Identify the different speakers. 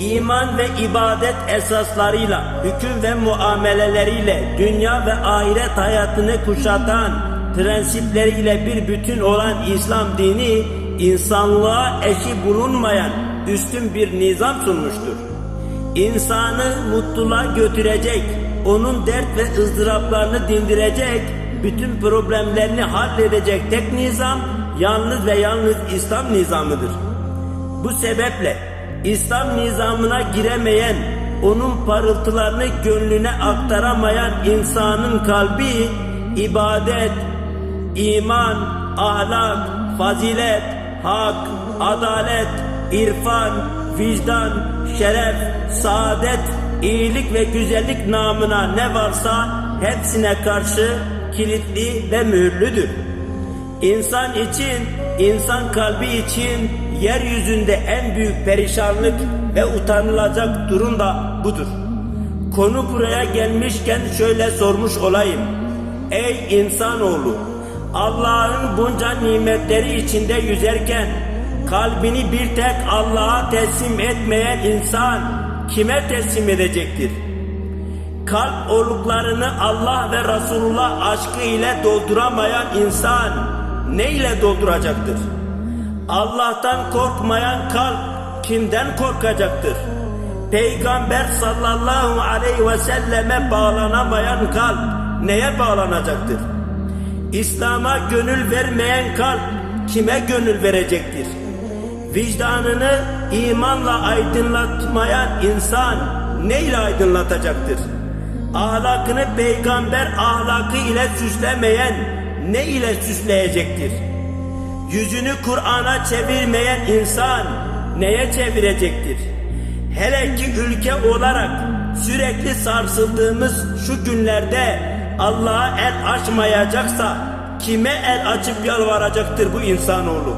Speaker 1: iman ve ibadet esaslarıyla, hüküm ve muameleleriyle dünya ve ahiret hayatını kuşatan prensipleriyle bir bütün olan İslam dini insanlığa eşi bulunmayan üstün bir nizam sunmuştur. İnsanı mutluluğa götürecek, onun dert ve ızdıraplarını dindirecek, bütün problemlerini halledecek tek nizam yalnız ve yalnız İslam nizamıdır. Bu sebeple İslam nizamına giremeyen, onun parıltılarını gönlüne aktaramayan insanın kalbi ibadet, iman, ahlak, fazilet, hak, adalet, irfan, vicdan, şeref, saadet, iyilik ve güzellik namına ne varsa hepsine karşı kilitli ve mühürlüdür. İnsan için, insan kalbi için yeryüzünde en büyük perişanlık ve utanılacak durum da budur. Konu buraya gelmişken şöyle sormuş olayım. Ey insanoğlu! Allah'ın bunca nimetleri içinde yüzerken kalbini bir tek Allah'a teslim etmeyen insan kime teslim edecektir? Kalp oluklarını Allah ve Resulullah aşkı ile dolduramayan insan ne ile dolduracaktır? Allah'tan korkmayan kalp kimden korkacaktır? Peygamber sallallahu aleyhi ve selleme bağlanamayan kalp neye bağlanacaktır? İslam'a gönül vermeyen kalp kime gönül verecektir? Vicdanını imanla aydınlatmayan insan neyle aydınlatacaktır? Ahlakını peygamber ahlakı ile süslemeyen ne ile süsleyecektir? Yüzünü Kur'an'a çevirmeyen insan neye çevirecektir? Hele ki ülke olarak sürekli sarsıldığımız şu günlerde Allah'a el açmayacaksa kime el açıp yalvaracaktır bu insanoğlu?